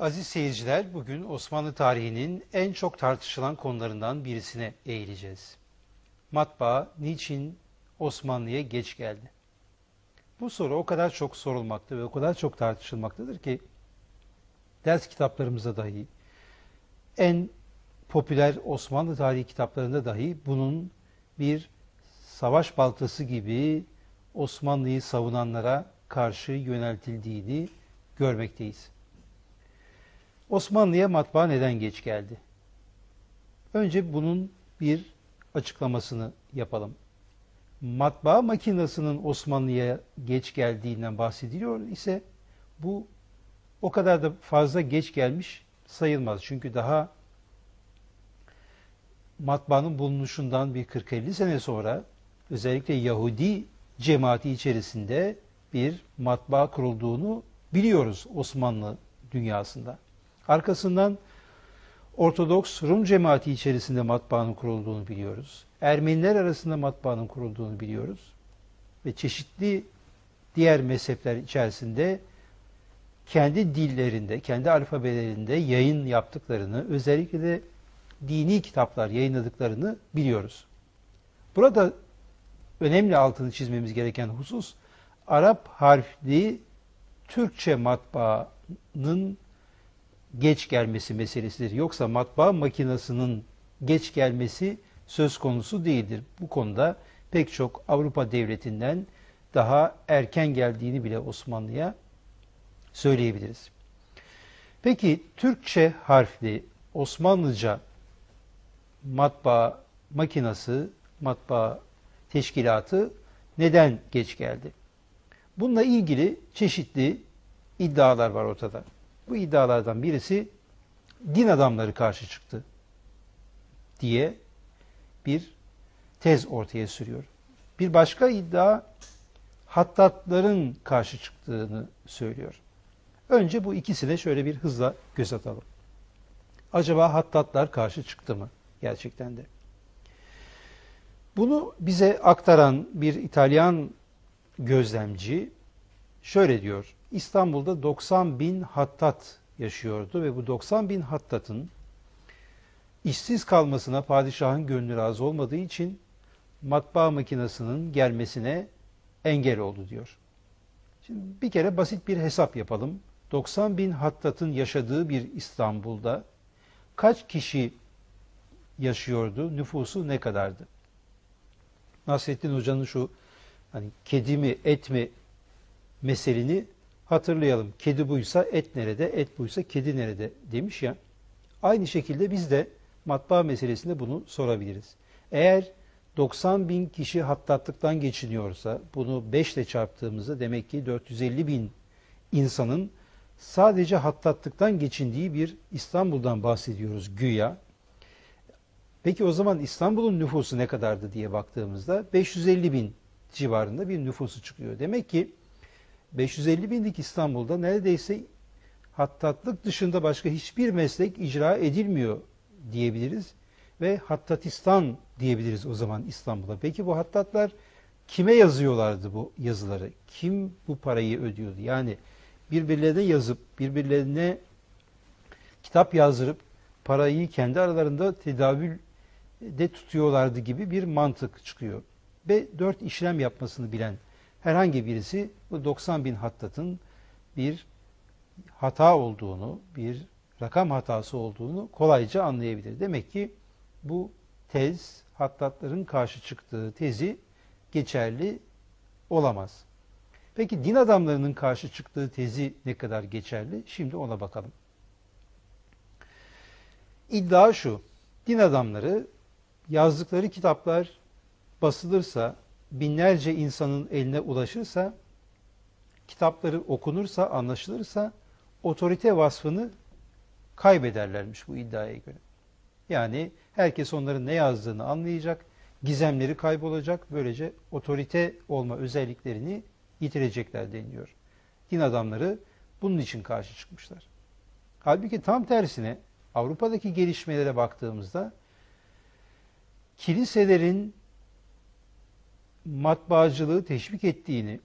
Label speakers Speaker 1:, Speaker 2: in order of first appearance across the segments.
Speaker 1: Aziz seyirciler, bugün Osmanlı tarihinin en çok tartışılan konularından birisine eğileceğiz. Matbaa niçin Osmanlı'ya geç geldi? Bu soru o kadar çok sorulmakta ve o kadar çok tartışılmaktadır ki ders kitaplarımızda dahi en popüler Osmanlı tarihi kitaplarında dahi bunun bir savaş baltası gibi Osmanlı'yı savunanlara karşı yöneltildiğini görmekteyiz. Osmanlı'ya matbaa neden geç geldi? Önce bunun bir açıklamasını yapalım. Matbaa makinasının Osmanlı'ya geç geldiğinden bahsediliyor ise bu o kadar da fazla geç gelmiş sayılmaz. Çünkü daha matbaanın bulunuşundan bir 40-50 sene sonra özellikle Yahudi cemaati içerisinde bir matbaa kurulduğunu biliyoruz Osmanlı dünyasında. Arkasından Ortodoks Rum cemaati içerisinde matbaanın kurulduğunu biliyoruz. Ermeniler arasında matbaanın kurulduğunu biliyoruz. Ve çeşitli diğer mezhepler içerisinde kendi dillerinde, kendi alfabelerinde yayın yaptıklarını, özellikle de dini kitaplar yayınladıklarını biliyoruz. Burada önemli altını çizmemiz gereken husus, Arap harfli Türkçe matbaanın geç gelmesi meselesidir. Yoksa matbaa makinasının geç gelmesi söz konusu değildir. Bu konuda pek çok Avrupa devletinden daha erken geldiğini bile Osmanlı'ya söyleyebiliriz. Peki Türkçe harfli Osmanlıca matbaa makinası, matbaa teşkilatı neden geç geldi? Bununla ilgili çeşitli iddialar var ortada. Bu iddialardan birisi din adamları karşı çıktı diye bir tez ortaya sürüyor. Bir başka iddia hattatların karşı çıktığını söylüyor. Önce bu ikisine şöyle bir hızla göz atalım. Acaba hattatlar karşı çıktı mı gerçekten de? Bunu bize aktaran bir İtalyan gözlemci şöyle diyor. İstanbul'da 90 bin hattat yaşıyordu ve bu 90 bin hattatın işsiz kalmasına padişahın gönlü razı olmadığı için matbaa makinesinin gelmesine engel oldu diyor. Şimdi bir kere basit bir hesap yapalım. 90 bin hattatın yaşadığı bir İstanbul'da kaç kişi yaşıyordu? Nüfusu ne kadardı? Nasrettin Hoca'nın şu hani kedi mi et mi meselini hatırlayalım. Kedi buysa et nerede, et buysa kedi nerede demiş ya. Aynı şekilde biz de matbaa meselesinde bunu sorabiliriz. Eğer 90 bin kişi hattatlıktan geçiniyorsa bunu 5 ile çarptığımızda demek ki 450 bin insanın sadece hattatlıktan geçindiği bir İstanbul'dan bahsediyoruz güya. Peki o zaman İstanbul'un nüfusu ne kadardı diye baktığımızda 550 bin civarında bir nüfusu çıkıyor. Demek ki 550 binlik İstanbul'da neredeyse hattatlık dışında başka hiçbir meslek icra edilmiyor diyebiliriz. Ve Hattatistan diyebiliriz o zaman İstanbul'a. Peki bu hattatlar kime yazıyorlardı bu yazıları? Kim bu parayı ödüyordu? Yani birbirlerine yazıp birbirlerine kitap yazdırıp parayı kendi aralarında tedavülde tutuyorlardı gibi bir mantık çıkıyor. Ve dört işlem yapmasını bilen herhangi birisi bu 90 bin hattatın bir hata olduğunu, bir rakam hatası olduğunu kolayca anlayabilir. Demek ki bu tez hattatların karşı çıktığı tezi geçerli olamaz. Peki din adamlarının karşı çıktığı tezi ne kadar geçerli? Şimdi ona bakalım. İddia şu. Din adamları yazdıkları kitaplar basılırsa binlerce insanın eline ulaşırsa, kitapları okunursa, anlaşılırsa otorite vasfını kaybederlermiş bu iddiaya göre. Yani herkes onların ne yazdığını anlayacak, gizemleri kaybolacak. Böylece otorite olma özelliklerini yitirecekler deniliyor. Din adamları bunun için karşı çıkmışlar. Halbuki tam tersine Avrupa'daki gelişmelere baktığımızda kiliselerin matbaacılığı teşvik ettiğini,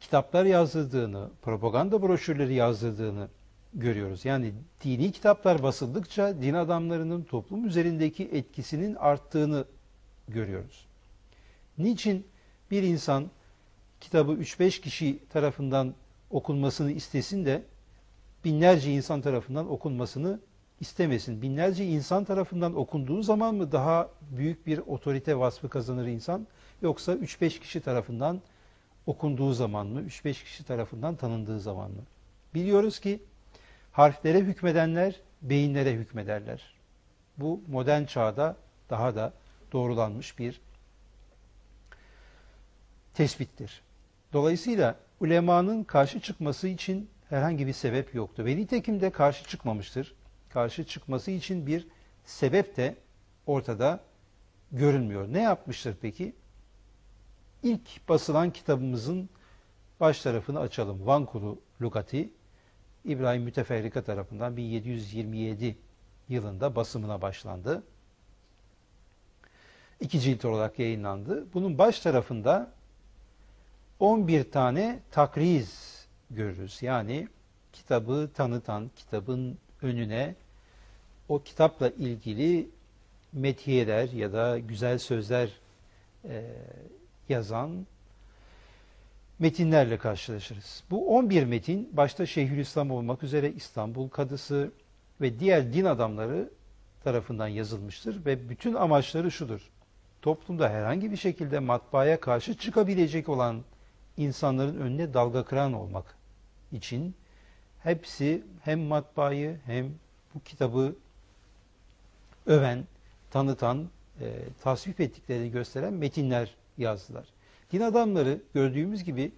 Speaker 1: kitaplar yazdırdığını, propaganda broşürleri yazdırdığını görüyoruz. Yani dini kitaplar basıldıkça din adamlarının toplum üzerindeki etkisinin arttığını görüyoruz. Niçin bir insan kitabı 3-5 kişi tarafından okunmasını istesin de binlerce insan tarafından okunmasını istemesin. Binlerce insan tarafından okunduğu zaman mı daha büyük bir otorite vasfı kazanır insan yoksa 3-5 kişi tarafından okunduğu zaman mı, 3-5 kişi tarafından tanındığı zaman mı? Biliyoruz ki harflere hükmedenler beyinlere hükmederler. Bu modern çağda daha da doğrulanmış bir tespittir. Dolayısıyla ulemanın karşı çıkması için herhangi bir sebep yoktu. Ve nitekim de karşı çıkmamıştır. Karşı çıkması için bir sebep de ortada görünmüyor. Ne yapmıştır peki? İlk basılan kitabımızın baş tarafını açalım. Vankulu Lugati İbrahim Müteferrika tarafından 1727 yılında basımına başlandı. İki cilt olarak yayınlandı. Bunun baş tarafında 11 tane takriz görürüz. Yani kitabı tanıtan, kitabın önüne o kitapla ilgili metiyeler ya da güzel sözler e, yazan metinlerle karşılaşırız. Bu 11 metin başta Şeyhülislam olmak üzere İstanbul Kadısı ve diğer din adamları tarafından yazılmıştır ve bütün amaçları şudur. Toplumda herhangi bir şekilde matbaaya karşı çıkabilecek olan insanların önüne dalga kıran olmak için hepsi hem matbaayı hem bu kitabı öven, tanıtan, e, tasvip ettiklerini gösteren metinler yazdılar. Din adamları gördüğümüz gibi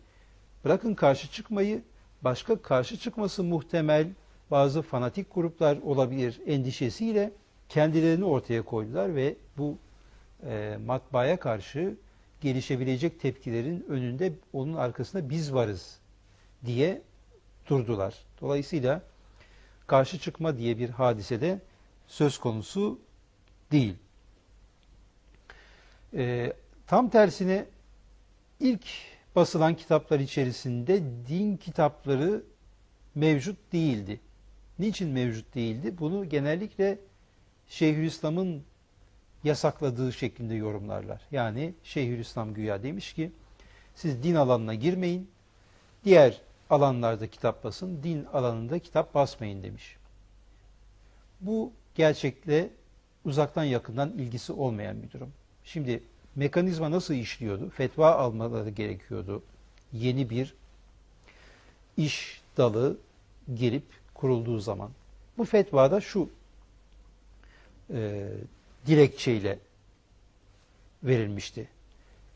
Speaker 1: bırakın karşı çıkmayı, başka karşı çıkması muhtemel bazı fanatik gruplar olabilir endişesiyle kendilerini ortaya koydular ve bu e, matbaaya karşı gelişebilecek tepkilerin önünde onun arkasında biz varız diye durdular. Dolayısıyla karşı çıkma diye bir hadisede söz konusu değil. E, tam tersine ilk basılan kitaplar içerisinde din kitapları mevcut değildi. Niçin mevcut değildi? Bunu genellikle Şeyhülislam'ın yasakladığı şeklinde yorumlarlar. Yani Şeyhülislam güya demiş ki siz din alanına girmeyin, diğer alanlarda kitap basın, din alanında kitap basmayın demiş. Bu gerçekle uzaktan yakından ilgisi olmayan bir durum. Şimdi mekanizma nasıl işliyordu? Fetva almaları gerekiyordu. Yeni bir iş dalı gelip kurulduğu zaman. Bu fetvada şu e, dilekçeyle verilmişti.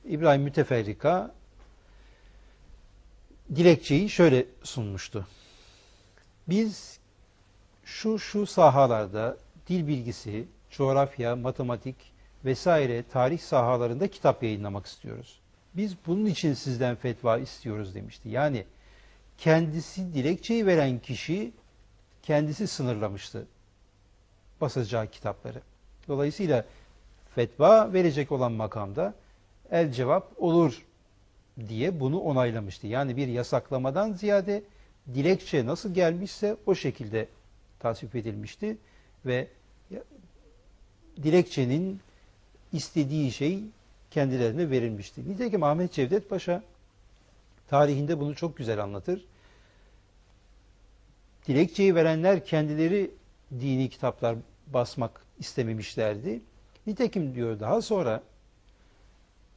Speaker 1: İbrahim Müteferrika dilekçeyi şöyle sunmuştu. Biz şu şu sahalarda dil bilgisi, coğrafya, matematik vesaire tarih sahalarında kitap yayınlamak istiyoruz. Biz bunun için sizden fetva istiyoruz demişti. Yani kendisi dilekçeyi veren kişi kendisi sınırlamıştı basacağı kitapları. Dolayısıyla fetva verecek olan makamda el cevap olur diye bunu onaylamıştı. Yani bir yasaklamadan ziyade dilekçe nasıl gelmişse o şekilde tasvip edilmişti ve dilekçenin istediği şey kendilerine verilmişti. Nitekim Ahmet Cevdet Paşa tarihinde bunu çok güzel anlatır. Dilekçeyi verenler kendileri dini kitaplar basmak istememişlerdi. Nitekim diyor daha sonra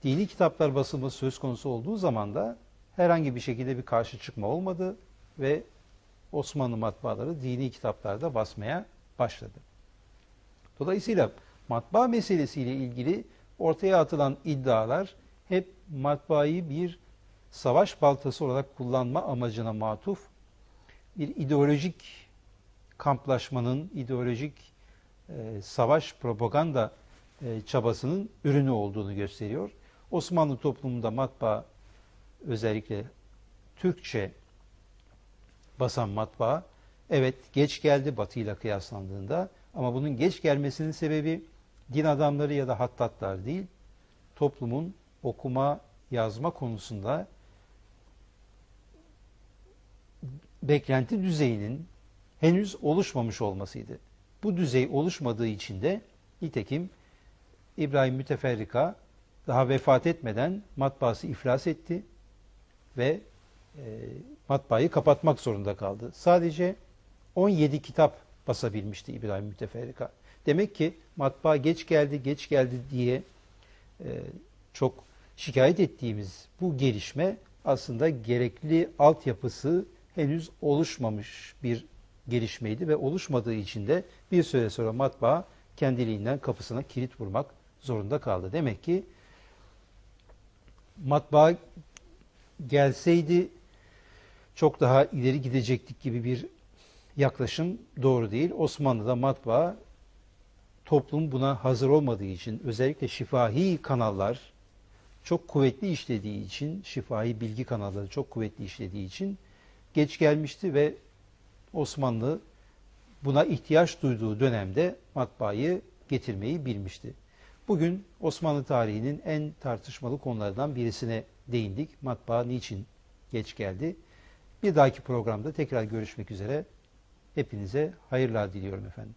Speaker 1: dini kitaplar basılması söz konusu olduğu zaman da herhangi bir şekilde bir karşı çıkma olmadı ve Osmanlı matbaaları dini kitaplarda basmaya başladı. Dolayısıyla matbaa meselesiyle ilgili ortaya atılan iddialar hep matbaayı bir savaş baltası olarak kullanma amacına matuf bir ideolojik kamplaşmanın, ideolojik e, savaş propaganda e, çabasının ürünü olduğunu gösteriyor. Osmanlı toplumunda matbaa özellikle Türkçe basan matbaa evet geç geldi Batı ile kıyaslandığında ama bunun geç gelmesinin sebebi din adamları ya da hattatlar değil toplumun okuma yazma konusunda beklenti düzeyinin henüz oluşmamış olmasıydı. Bu düzey oluşmadığı için de nitekim İbrahim Müteferrika daha vefat etmeden matbaası iflas etti ve e, matbaayı kapatmak zorunda kaldı. Sadece 17 kitap basabilmişti İbrahim Müteferrika. Demek ki matbaa geç geldi, geç geldi diye e, çok şikayet ettiğimiz bu gelişme aslında gerekli altyapısı henüz oluşmamış bir gelişmeydi ve oluşmadığı için de bir süre sonra matbaa kendiliğinden kapısına kilit vurmak zorunda kaldı. Demek ki matbaa gelseydi çok daha ileri gidecektik gibi bir yaklaşım doğru değil. Osmanlı'da matbaa toplum buna hazır olmadığı için özellikle şifahi kanallar çok kuvvetli işlediği için, şifahi bilgi kanalları çok kuvvetli işlediği için geç gelmişti ve Osmanlı buna ihtiyaç duyduğu dönemde matbaayı getirmeyi bilmişti. Bugün Osmanlı tarihinin en tartışmalı konulardan birisine değindik. Matbaa niçin geç geldi? Bir dahaki programda tekrar görüşmek üzere. Hepinize hayırlar diliyorum efendim.